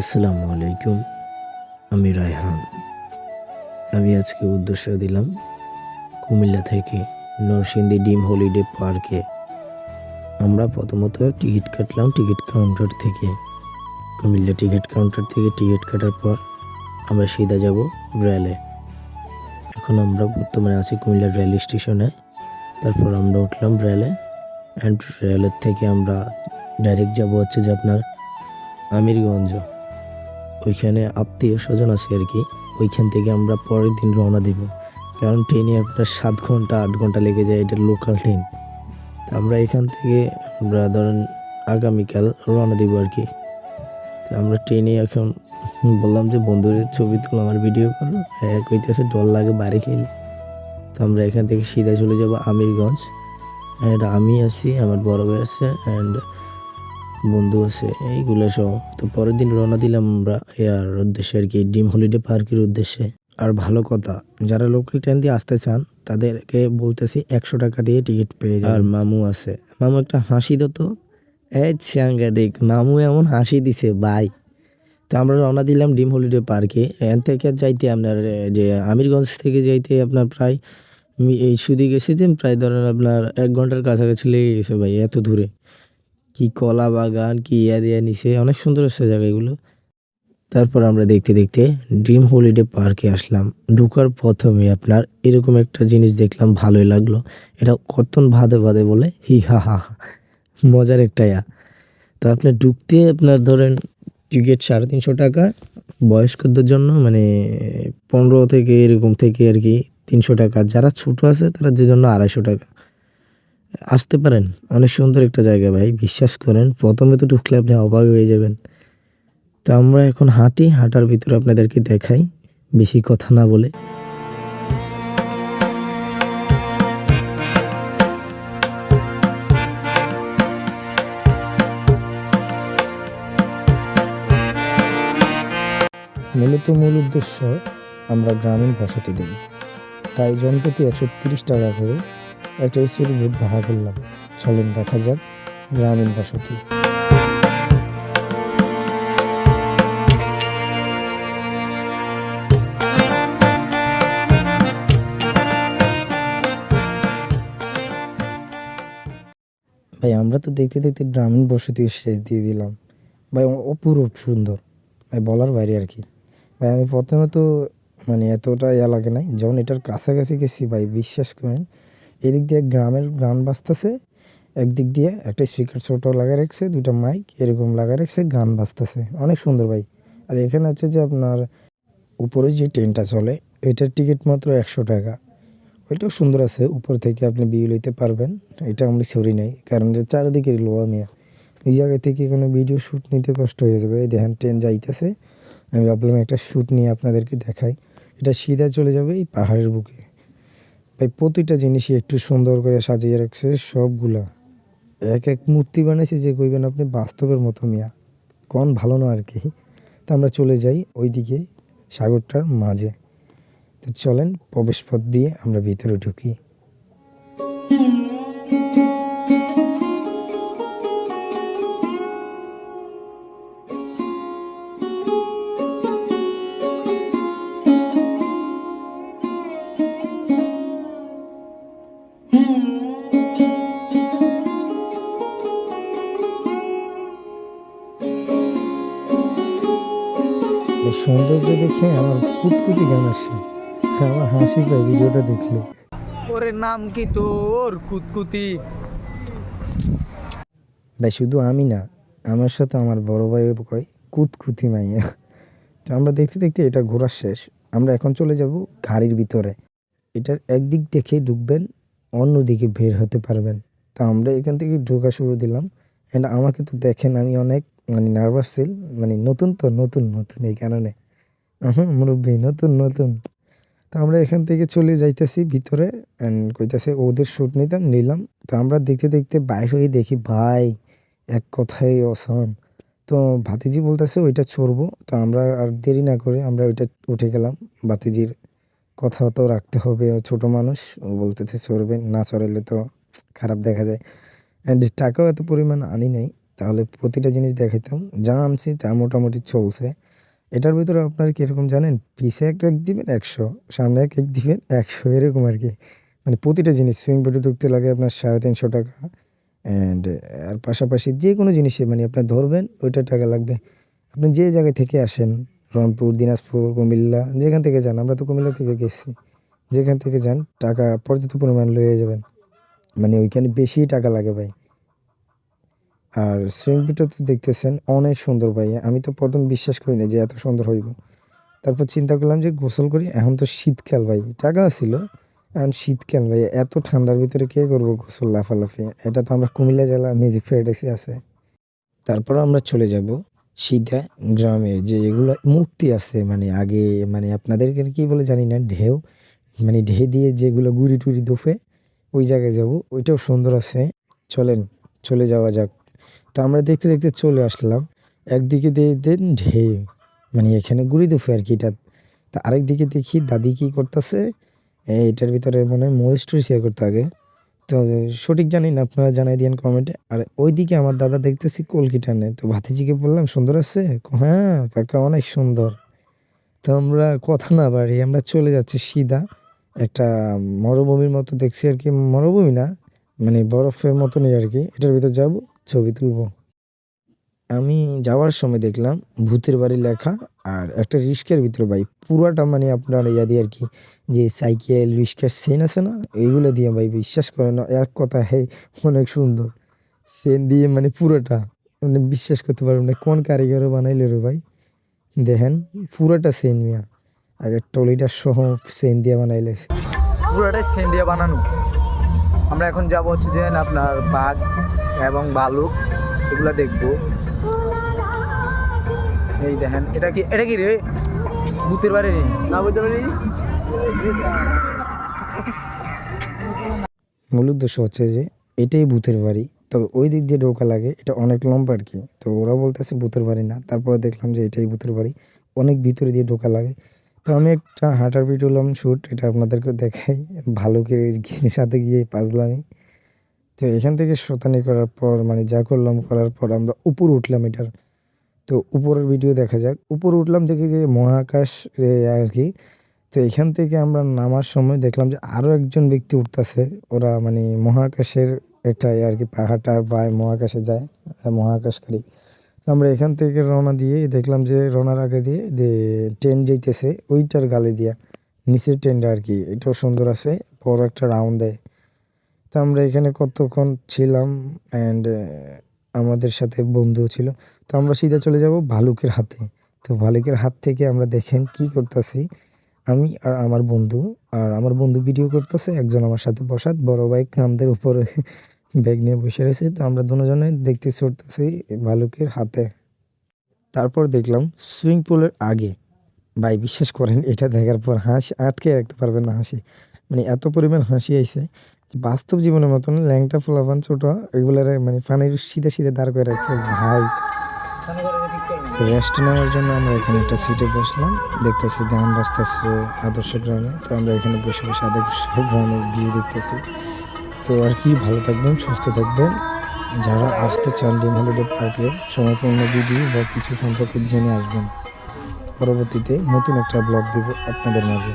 আসসালামু আলাইকুম, আমি রায়হান। আমি আজকে উদ্দেশ্য দিলাম কুমিল্লা থেকে নরসিংদী ডিম হলিডে পার্কে। আমরা প্রথমত টিকিট কাটলাম টিকিট কাউন্টার থেকে। কুমিল্লা টিকিট কাউন্টার থেকে টিকিট কাটার পর আমরা সিধা যাব রেলে এখন আমরা বর্তমানে আছি কুমিল্লা রেল স্টেশনে। তারপর আমরা উঠলাম রেলে অ্যান্ড রেলের থেকে আমরা ডাইরেক্ট যাব হচ্ছে যে আপনার আমিরগঞ্জ। ওইখানে আত্মীয় স্বজন আছে আর কি, ওইখান থেকে আমরা পরের দিন রওনা দিব। কারণ ট্রেনে আপনার সাত ঘণ্টা, আট ঘণ্টা লেগে যায়, এটা লোকাল ট্রেন তা আমরা এখান থেকে আমরা ধরেন আগামীকাল রওনা দিব আর কি। তো আমরা ট্রেনে এখন বললাম যে, বন্ধুদের ছবি তুলো, আমার ভিডিও করো। হ্যাঁ কইতেছে, ডর লাগে বাড়ি খেলে। তো আমরা এখান থেকে সিধা চলে যাব আমিরগঞ্জ। অ্যান্ড আমি আছি, আমার বড় ভাই আছে, অ্যান্ড বন্ধু আছে, এইগুলো সব। তো পরের দিন রওনা দিলাম আমরা ইয়ার উদ্দেশ্যে আর কি, ডিম হলিডে পার্কের উদ্দেশ্যে। আর ভালো কথা, যারা লোকাল ট্রেন দিয়ে আসতে চান, তাদেরকে বলতেছি একশো টাকা দিয়ে টিকিট পেয়ে যায় আর মামু আছে। মামু একটা হাসি দিত এই মামু এমন হাসি দিছে, বাই। তো আমরা রওনা দিলাম ডিম হলিডে পার্কে এখান থেকে যাইতে আপনার যে আমিরগঞ্জ থেকে যাইতে আপনার প্রায় এই সুদি গেছে যে, প্রায় ধরেন আপনার এক ঘণ্টার কাছাকাছি লেগে গেছে ভাই, এত দূরে। কি কলা বাগান, কি ইয়া দিয়া নিছে, অনেক সুন্দর হচ্ছে জায়গাগুলো। তারপর আমরা দেখতে দেখতে ড্রিম হলিডে পার্কে আসলাম। ঢুকার প্রথমে আপনার এরকম একটা জিনিস দেখলাম, ভালোই লাগল। এটা কতন ভাদে ভাদে বলে হি হা হা হা। মজার একটা ইয়া। তো আপনার ঢুকতে আপনার ধরেন টিকিট সাড়ে তিনশো টাকা, বয়স্কদের জন্য মানে পনেরো থেকে এরকম থেকে আর কি তিনশো টাকা। যারা ছোট আছে তারা যে জন্য আড়াইশো টাকা। আসতে পারেন। অনেক সুন্দর একটা জায়গা ভাই, বিশ্বাস করেন। প্রথমে তো ঢুকলে আপনি অবাক হয়ে যাবেন। তো আমরা এখন হাঁটি, হাঁটার ভিতরে আপনাদেরকে দেখাই, বেশি কথা না বলে। মূলত মূল উদ্দেশ্য আমরা গ্রামীণ বসতি দিই তাই জনপ্রতি একশো টাকা করে একটা স্পিড বোট ভাড়া করলাম। চলেন দেখা যাক, গ্রামীণ বসতি। ভাই, আমরা তো দেখতে দেখতে গ্রামীণ বসতি শেষ দিয়ে দিলাম। ভাই অপূরূপ সুন্দর। ভাই, বলার বাইরে আর কি। ভাই, আমি প্রথমে তো মানে এতটা ইয়া লাগে নাই, যখন এটার কাছাকাছি গেছি, ভাই, বিশ্বাস করেন এদিক দিয়ে গ্রামের গান বাজতেছে, একদিক দিয়ে একটা স্পিকার ছোট লাগা রেখেছে, দুইটা মাইক এরকম লাগা রাখছে, গান বাজতেছে। অনেক সুন্দর ভাই। আর এখানে হচ্ছে যে আপনার উপরে যে ট্রেনটা চলে, এটার টিকিট মাত্র একশো টাকা। ওইটাও সুন্দর আছে, উপর থেকে আপনি ভিউ লইতে পারবেন। এটা আমি সরি নাই, কারণ এটা চারিদিকে লোয়া মিয়া। এই জায়গা থেকে কোনো ভিডিও শ্যুট নিতে কষ্ট হয়ে যাবে। এই দেখেন ট্রেন যাইতেছে, আমি ভাবলাম একটা শ্যুট নিয়ে আপনাদেরকে দেখাই। এটা সিধা চলে যাবে এই পাহাড়ের বুকে। ভাই, প্রতিটা জিনিসই একটু সুন্দর করে সাজিয়ে রাখছে সবগুলা। এক এক মূর্তি বানাইছে যে কইবেন আপনি বাস্তবের মতো মিয়া। কন ভালো না আর কি। তা আমরা চলে যাই ওইদিকে সাগরটার মাঝে। তো চলেন, প্রবেশপথ দিয়ে আমরা ভিতরে ঢুকি। এই সৌন্দর্য দেখে আমার কুটকুটি গান আসছে আমার হাসি পায় ভিডিওটা দেখলে। ওরে নাম কি তোর? কুতকুতি ভাই শুধু আমি না আমার সাথে আমার বড় ভাই কয় কুতকুতি মাইয়া। তো আমরা দেখতে দেখতে এটা ঘোরা শেষ। আমরা এখন চলে যাব গাড়ির ভিতরে। এটার একদিক দেখে ঢুকবেন অন্যদিকে বের হতে পারবেন। তো আমরা এখান থেকে ঢোকা শুরু দিলাম। অ্যান্ড আমাকে তো দেখেন আমি অনেক মানে নার্ভাস ছিল মানে নতুন তো, নতুন নতুন এই কারণে। মুরব্বী, নতুন নতুন। তো আমরা এখান থেকে চলে যাইতেছি ভিতরে অ্যান্ড কইতাছে, ওদের শ্যুট নিতাম, নিলাম। তো আমরা দেখতে দেখতে বাইরে হয়ে দেখি, ভাই, এক কথাই অসাম তো ভাতিজি বলতেছে, ওইটা চড়বো। তো আমরা আর দেরি না করে আমরা ওইটা উঠে গেলাম। ভাতিজির কথা তো রাখতে হবে, ও ছোট মানুষ, ও বলতেছে, চড়বে। না চড়ালে তো খারাপ দেখা যায়। অ্যান্ড টাকাও এত পরিমাণ আনি নাই। তাহলে প্রতিটা জিনিস দেখাইতাম। যা আনছি তা মোটামুটি চলছে। এটার ভিতরে আপনার কীরকম জানেন? পিছে এক কেক দিবেন, একশো, সামনে এক কেক দিবেন, একশো, এরকম আর কি। মানে প্রতিটা জিনিস, সুইং পুটে ঢুকতে লাগে আপনার সাড়ে তিনশো টাকা। অ্যান্ড আর পাশাপাশি যে কোনো জিনিসে মানে আপনার ধরবেন ওইটা টাকা লাগবে। আপনি যে জায়গায় থেকে আসেন, রংপুর, দিনাজপুর, কুমিল্লা, যেখান থেকে যান, আমরা তো কুমিল্লা থেকে গেছি। যেখান থেকে যান, টাকা পর্যাপ্ত পরিমাণ লয়ে যাবেন। মানে ওইখানে বেশি টাকা লাগে ভাই। আর সুইং পুটটা তো দেখতেছেন, অনেক সুন্দর ভাই আমি তো প্রথম বিশ্বাস করি না যে এত সুন্দর হইব। তারপর চিন্তা করলাম যে গোসল করি, এখন তো শীতকাল ভাই, টাকা ছিল। এখন শীতকাল ভাই এত ঠান্ডার ভিতরে কে করব গোসল লাফালাফি? এটা তো আমরা কুমিল্লা জেলা মেজিক ফেডেসি আছে। তারপর আমরা চলে যাব সিধা গ্রামের, যে এগুলো মূর্তি আছে মানে আগে মানে আপনাদেরকে কি বলে জানি না, ঢেউ মানে ঢে দিয়ে যেগুলো গুড়ি টুড়ি দোফে ওই জায়গায় যাব। ওইটাও সুন্দর আছে। চলেন, চলে যাওয়া যাক। তো আমরা দেখতে দেখতে চলে আসলাম। একদিকে দেন ঢেউ মানে এখানে গুড়ি দোফে আর কি এটা। তা আরেক দিকে দেখি দাদি কি করতেছে। এটার ভিতরে মনে মরিচ টরিচ ইয়ে করতে আগে তো সঠিক জানি না, আপনারা জানাই দিন কমেন্টে আর ওইদিকে আমার দাদা দেখতেছি কলকি টানে। তো ভাতিজিকে বললাম, সুন্দর আছে? হ্যাঁ কাকা অনেক সুন্দর। তো আমরা কথা না বাড়ি আমরা চলে যাচ্ছি সিধা। একটা মরুভূমির মতো দেখছি আর কি। মরুভূমি না মানে বরফের মতনই আর কি। এটার ভিতর যাব। ছবি তুলবো। আমি যাওয়ার সময় দেখলাম ভূতের বাড়ি লেখা আর একটা রিস্কের ভিতরে ভাই, পুরাটা মানে আপনার ইয়া দিয়ে আর কি, যে সাইকেল, রিস্কার সেন আছে না, এইগুলো দিয়ে ভাই বিশ্বাস করে না, এক কথা হে, অনেক সুন্দর। সেন দিয়ে মানে পুরোটা মানে বিশ্বাস করতে পারবেন না, কোন কারিগরও বানাইলো রে ভাই। দেখেন, পুরোটা সেন মিয়া, আগে টলিটা সহ সেন দিয়ে বানাইলে। পুরোটাই সেন দিয়ে বানানো। আমরা এখন যাব হচ্ছে যে আপনার বাঘ এবং ভালুক এগুলো দেখব। এই দেখেন, এটা কি এটা কি রে? ভূতের বাড়ি রে? না বুঝতে পারি মূল উদ্দেশ্য হচ্ছে যে, এটাই ভূতের বাড়ি। তবে ওই দিক দিয়ে ঢোকা লাগে, এটা অনেক লম্বা আর কি। তো ওরা বলতেছে ভূতের বাড়ি না, তারপরে দেখলাম যে এটাই ভূতের বাড়ি। অনেক ভিতরে দিয়ে ঢোকা লাগে। তো আমি একটা হাঁটার হলাম শ্যুট এটা আপনাদেরকে দেখাই। ভালুকের সাথে গিয়ে পাজলামি। তো এখান থেকে শতানি করার পর মানে যা করলাম, করার পর আমরা উপর উঠলাম এটার। তো উপরের ভিডিও দেখা যাক। উপরে উঠলাম দেখি যে মহাকাশ আর কি। তো এখান থেকে আমরা নামার সময় দেখলাম যে আরও একজন ব্যক্তি উঠতেছে। ওরা মানে মহাকাশের একটা আর কি, পাহাড়টা বা মহাকাশে যায়, মহাকাশকারী। তো আমরা এখান থেকে রওনা দিয়ে দেখলাম যে রওনার আগে দিয়ে যে ট্রেন যাইতেছে, ওইটার গালে দিয়া। নিচের ট্রেনটা আর কি, এটাও সুন্দর আছে, বড় একটা রাউন্ড দেয়। তো আমরা এখানে কতক্ষণ ছিলাম অ্যান্ড আমাদের সাথে বন্ধু ছিল। তো আমরা সিধা চলে যাব ভালুকের হাতে। তো ভালুকের হাত থেকে আমরা দেখেন কি করতেছি। আমি আর আমার বন্ধু, আর আমার বন্ধু ভিডিও করতেছে, একজন আমার সাথে বসাত, বড় ভাই কান্দের উপরে ব্যাগ নিয়ে বসে রয়েছে। তো আমরা দুজনে দেখতে চড়তেছি ভালুকের হাতে। তারপর দেখলাম সুইমিং পুলের আগে। ভাই বিশ্বাস করেন, এটা দেখার পর হাসি আটকে রাখতে পারবেন না হাসি। মানে এত পরিমাণ হাসি আইছে। বাস্তব জীবনের মতন ল্যাংটা ফোলাফান ছোট, এগুলারে মানে ফানির সিধে সিধে দাঁড় করে রাখছে ভাই। রেস্ট নেওয়ার জন্য আমরা এখানে একটা সিটে বসলাম। দেখতেছি গান বাজতেছে আদর্শ গ্রামে, তো আমরা এখানে বসে বসে আদর্শ গ্রামের ভিউ দেখতেছি। তো আর কি, ভালো থাকবেন, সুস্থ থাকবেন। যারা আসতে চান ডিম হলিডে পার্কে, সময়পূর্ণ ভিডিও বা কিছু সম্পর্কে জেনে আসবেন। পরবর্তীতে নতুন একটা ব্লগ দিব আপনাদের মাঝে।